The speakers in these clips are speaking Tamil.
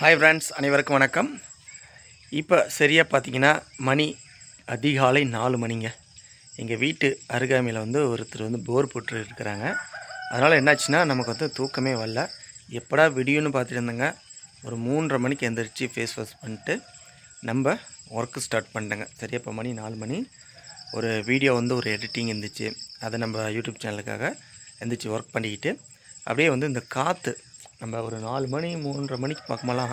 ஹாய் ஃப்ரெண்ட்ஸ் அனைவருக்கும் வணக்கம். இப்போ சரியாக பார்த்தீங்கன்னா மணி அதிகாலை நாலு மணிங்க. எங்கள் வீட்டு அருகாமையில் வந்து ஒருத்தர் வந்து போர் போட்டு இருக்கிறாங்க. அதனால் என்னாச்சுன்னா நமக்கு வந்து தூக்கமே வரல. எப்படா விடியும்னு பார்த்துட்டு இருந்தேங்க. ஒரு மூன்றரை மணிக்கு எந்திரிச்சு ஃபேஸ் வாஷ் பண்ணிட்டு நம்ம ஒர்க்கு ஸ்டார்ட் பண்ணிட்டேங்க. சரியா இப்போ மணி நாலு மணி. ஒரு வீடியோ வந்து ஒரு எடிட்டிங் இருந்துச்சு. அதை நம்ம யூடியூப் சேனலுக்காக எந்திரிச்சு ஒர்க் பண்ணிக்கிட்டு அப்படியே வந்து இந்த காற்று நம்ம ஒரு நாலு மணி மூன்றரை மணிக்கு பக்கமெல்லாம்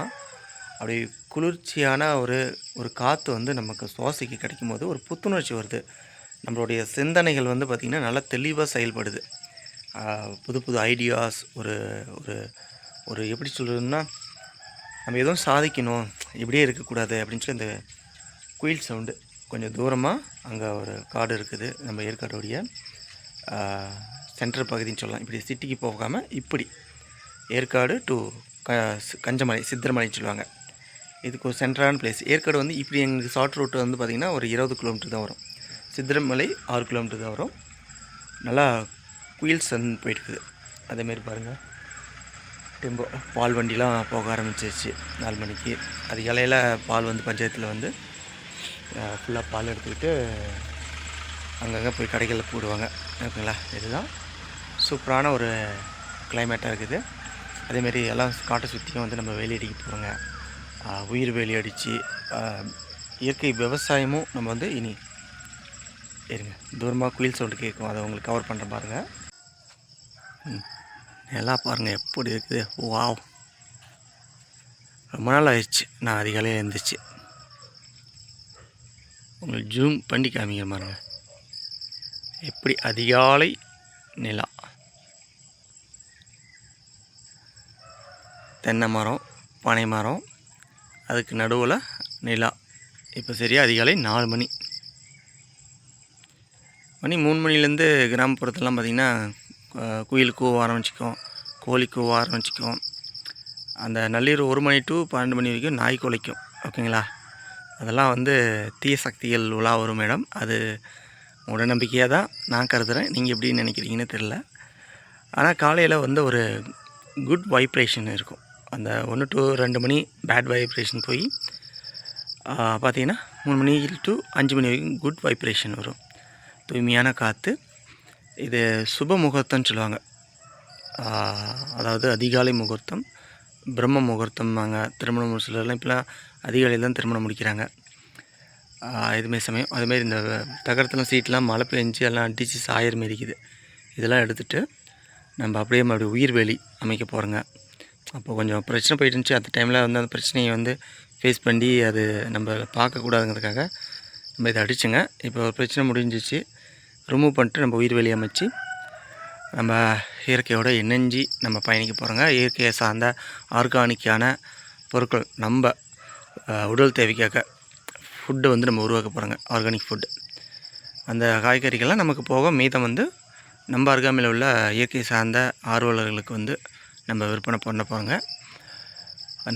அப்படி குளிர்ச்சியான ஒரு ஒரு காற்று வந்து நமக்கு சுவாசிக்க கிடைக்கும் போது ஒரு புத்துணர்ச்சி வருது. நம்மளுடைய சிந்தனைகள் வந்து பார்த்திங்கன்னா நல்லா தெளிவாக செயல்படுது. புது புது ஐடியாஸ் ஒரு ஒரு ஒரு எப்படி சொல்கிறதுன்னா நம்ம எதுவும் சாதிக்கணும் இப்படியே இருக்கக்கூடாது அப்படின்னு சொல்லி இந்த குயில் சவுண்டு கொஞ்சம் தூரமாக அங்கே ஒரு காடு இருக்குது. நம்ம ஏற்காடுடைய சென்டர் பகுதின்னு சொல்லலாம். இப்படி சிட்டிக்கு போகாமல் இப்படி. ஏற்காடு டு க கஞ்சமலை சித்திரமலைன்னு சொல்லுவாங்க. இதுக்கு ஒரு சென்டரான பிளேஸ் ஏற்காடு வந்து இப்படி எங்களுக்கு ஷார்ட் ரூட் வந்து பார்த்திங்கன்னா ஒரு இருபது கிலோமீட்டர் தான் வரும். சித்திரமலை ஆறு கிலோமீட்டர் தான் வரும். நல்லா குயில் சன் போயிட்டுருக்குது. அதேமாரி பாருங்கள் டெம்போ பால் வண்டிலாம் போக ஆரம்பிச்சிருச்சு. நாலு மணிக்கு. அது இலையில பால் வந்து பஞ்சாயத்தில் வந்து ஃபுல்லாக பால் எடுத்துக்கிட்டு அங்கங்கே போய் கடைகளில் போடுவாங்க. ஓகேங்களா? இதுதான் சூப்பரான ஒரு கிளைமேட்டாக இருக்குது. அதேமாரி எல்லாம் காட்டை சுற்றியும் வந்து நம்ம வேலி அடிக்க போகிறோங்க உயிர் வேலி அடித்து இயற்கை விவசாயமும் நம்ம வந்து இனி இருங்க. தூரமாக குயில் சவுண்டு கேட்கும். அதை உங்களுக்கு கவர் பண்ணுற பாருங்கள் ம் பாருங்கள் எப்படி இருக்குது? வாவ். ரொம்ப நாள் ஆயிடுச்சு. நான் அதிகாலையில் எழுந்துச்சு உங்களுக்கு ஜூம் பண்ணி காமிக்கிற பாருங்கள் எப்படி அதிகாலை நிலா. தென்னை மரம் பனை மரம் அதுக்கு நடுவில் நிலா. இப்போ சரியா அதிகாலை நாலு மணி. மணி மூணு மணிலேருந்து கிராமப்புறத்துலலாம் பார்த்திங்கன்னா குயில் கூவ ஆரம்பிச்சிக்கும் கோழி கூவ ஆரம்பிச்சிக்கும். அந்த நள்ளிரவு ஒரு மணி டு பன்னெண்டு மணி வரைக்கும் நாய் குலைக்கும். ஓகேங்களா? அதெல்லாம் வந்து தீய சக்திகள் உலா வரும் மேடம். அது உடநம்பிக்கையாக தான் நான் கருதுகிறேன் நீங்கள் எப்படி நினைக்கிறீங்கன்னு தெரில ஆனால் காலையில் வந்து ஒரு குட் வைப்ரேஷன் இருக்கும். அந்த ஒன்று டு ரெண்டு மணி பேட் வைப்ரேஷன் போய் பார்த்தீங்கன்னா மூணு மணி டு அஞ்சு மணி வரைக்கும் குட் வைப்ரேஷன் வரும். தூய்மையான காற்று இது சுப முகூர்த்தம்னு சொல்லுவாங்க. அதாவது அதிகாலை முகூர்த்தம் பிரம்ம முகூர்த்தம்வாங்க திருமணம் சிலர்லாம் இப்போலாம் அதிகாலையில் தான் திருமணம் முடிக்கிறாங்க. இதுமாரி சமயம் அதுமாரி இந்த தகரத்தில் சீட்லாம் மழை பெஞ்சு எல்லாம் அடித்து சாயர் மாரிக்குது. இதெல்லாம் எடுத்துகிட்டு நம்ம அப்படியே மறுபடியும் உயிர் வேலி அமைக்க போகிறோங்க அப்போ கொஞ்சம் பிரச்சனை போயிட்டு இருந்துச்சு அந்த டைமில் வந்து அந்த பிரச்சனையை வந்து ஃபேஸ் பண்ணி அது நம்ம பார்க்கக்கூடாதுங்கிறதுக்காக நம்ம இதை அடிச்சுங்க. இப்போ ஒரு பிரச்சனை முடிஞ்சிச்சு. ரிமூவ் பண்ணிட்டு நம்ம உயிர் வேலி அமைச்சு நம்ம இயற்கையோடு இணைஞ்சி நம்ம பயணிக்க போகிறோங்க இயற்கையை சார்ந்த ஆர்கானிக்கான பொருட்கள் நம்ம உடல் தேவைக்காக ஃபுட்டை வந்து நம்ம உருவாக்க போகிறோங்க ஆர்கானிக் ஃபுட்டு அந்த காய்கறிகள்லாம் நமக்கு போக மீதம் வந்து நம்ம அருகாமையில் உள்ள இயற்கை சார்ந்த ஆர்வலர்களுக்கு வந்து நம்ம விற்பனை பண்ண போகிறோங்க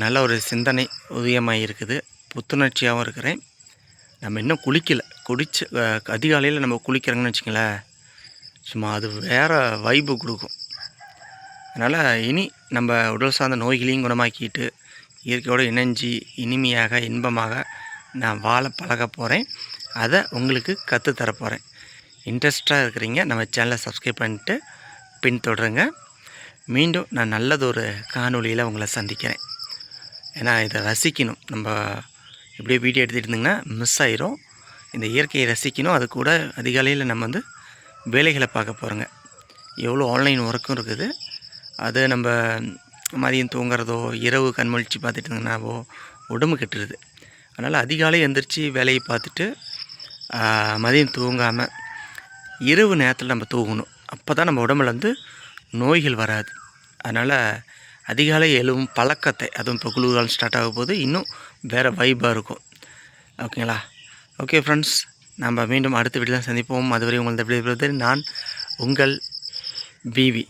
நல்ல ஒரு சிந்தனை உதயமாக இருக்குது. புத்துணர்ச்சியாகவும் இருக்கிறேன். நம்ம இன்னும் குளிக்கலை. குடிச்சு அதிகாலையில் நம்ம குளிக்கிறோங்கன்னு வச்சுங்களேன் சும்மா அது வேறு வைப்பு கொடுக்கும். அதனால் இனி நம்ம உடல் சார்ந்த நோய்களையும் குணமாக்கிட்டு இயற்கையோடு இணைஞ்சி இனிமையாக இன்பமாக நான் வாழ பழக போகிறேன் அதை உங்களுக்கு கற்றுத்தர போகிறேன் இன்ட்ரெஸ்டாக இருக்கிறீங்க நம்ம சேனலை சப்ஸ்கிரைப் பண்ணிட்டு பின்தொடருங்க. மீண்டும் நான் நல்லதொரு காணொளியில் உங்களை சந்திக்கிறேன். ஏன்னா இதை ரசிக்கணும். நம்ம இப்படியே வீடியோ எடுத்துகிட்டு இருந்தீங்கன்னா மிஸ் ஆயிரும். இந்த இயற்கையை ரசிக்கணும். அது கூட அதிகாலையில் நம்ம வந்து வேலைகளை பார்க்க போகிறோங்க எவ்வளோ ஆன்லைன் ஒர்க்கும் இருக்குது. அது நம்ம மதியம் தூங்குறதோ இரவு கண்மொழிச்சு பார்த்துட்டு இருந்தோம்னாவோ உடம்பு கெட்டுருது. அதனால் அதிகாலை எந்திரிச்சு வேலையை பார்த்துட்டு மதியம் தூங்காமல் இரவு நேரத்தில் நம்ம தூங்கணும். அப்போ தான் நம்ம உடம்புல வந்து நோய்கள் வராது. அதனால் அதிகாலை எழும் பழக்கத்தை அதுவும் இப்போ குளிர்காலம் ஸ்டார்ட் ஆக போது இன்னும் வேறு வைப்பாக இருக்கும். ஓகேங்களா ஓகே ஃப்ரெண்ட்ஸ் நம்ம மீண்டும் அடுத்த வீட்டில் சந்திப்போம். அதுவரை உங்களது விடைபெறுவது நான் உங்கள் பிவி